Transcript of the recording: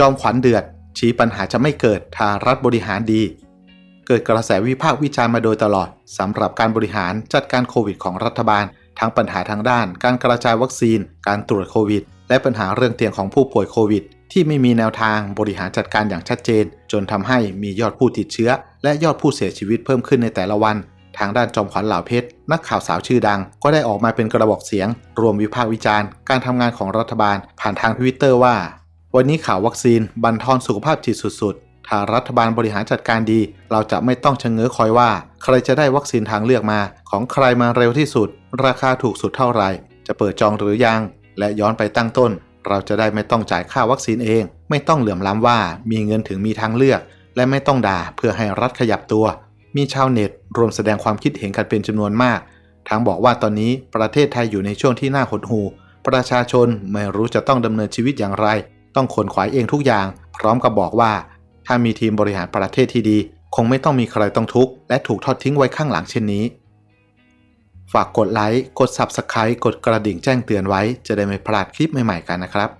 จอมขวัญเดือด ชี้ปัญหาจะไม่เกิดถ้ารัฐบริหารดี เกิดกระแสวิพากษ์วิจารณ์มาโดยตลอดสำหรับการบริหารจัดการโควิดของรัฐบาล ทั้งปัญหาทางด้าน การกระจายวัคซีน การตรวจโควิด และปัญหาเรื่องเตียงของผู้ป่วยโควิด ที่ไม่มีแนวทางบริหารจัดการอย่างชัดเจน จนทำให้มียอดผู้ติดเชื้อ และยอดผู้เสียชีวิตเพิ่มขึ้นในแต่ละวันทางด้านจอมขวัญเหล่าเพชร นักข่าวสาวชื่อดัง ก็ได้ออกมาเป็นกระบอกเสียง รวมวิพากษ์วิจารณ์ การทำงานของรัฐบาล ผ่านทางทวิตเตอร์ว่า วันนี้ข่าววัคซีนบันทอนสุขภาพจิตสุดๆ ถ้ารัฐบาลบริหารจัดการดี เราจะไม่ต้องชะเง้อคอยว่า ใครจะได้วัคซีนทางเลือกมา ของใครมาเร็วที่สุด ราคาถูกสุดเท่าไหร่ จะเปิดจองหรือยัง และย้อนไปตั้งต้น เราจะได้ไม่ต้องจ่ายค่าวัคซีนเอง ไม่ต้องเหลื่อมล้ำว่า มีเงินถึงมีทางเลือก และไม่ต้องด่าเพื่อให้รัฐขยับตัว มีชาวเน็ตรวมแสดงความคิดเห็นกันเป็นจำนวนมาก ทั้งบอกว่าตอนนี้ประเทศไทยอยู่ในช่วงที่น่าหดหู่ประชาชนไม่รู้จะต้องดำเนินชีวิตอย่างไร ต้องขนขวายเองทุกอย่าง พร้อมกับบอกว่า ถ้ามีทีมบริหารประเทศที่ดี คงไม่ต้องมีใครต้องทุกข์และถูกทอดทิ้งไว้ข้างหลังเช่นนี้ ฝากกดไลค์ กด Subscribe กดกระดิ่งแจ้งเตือนไว้ จะได้ไม่พลาดคลิปใหม่ๆกันนะครับ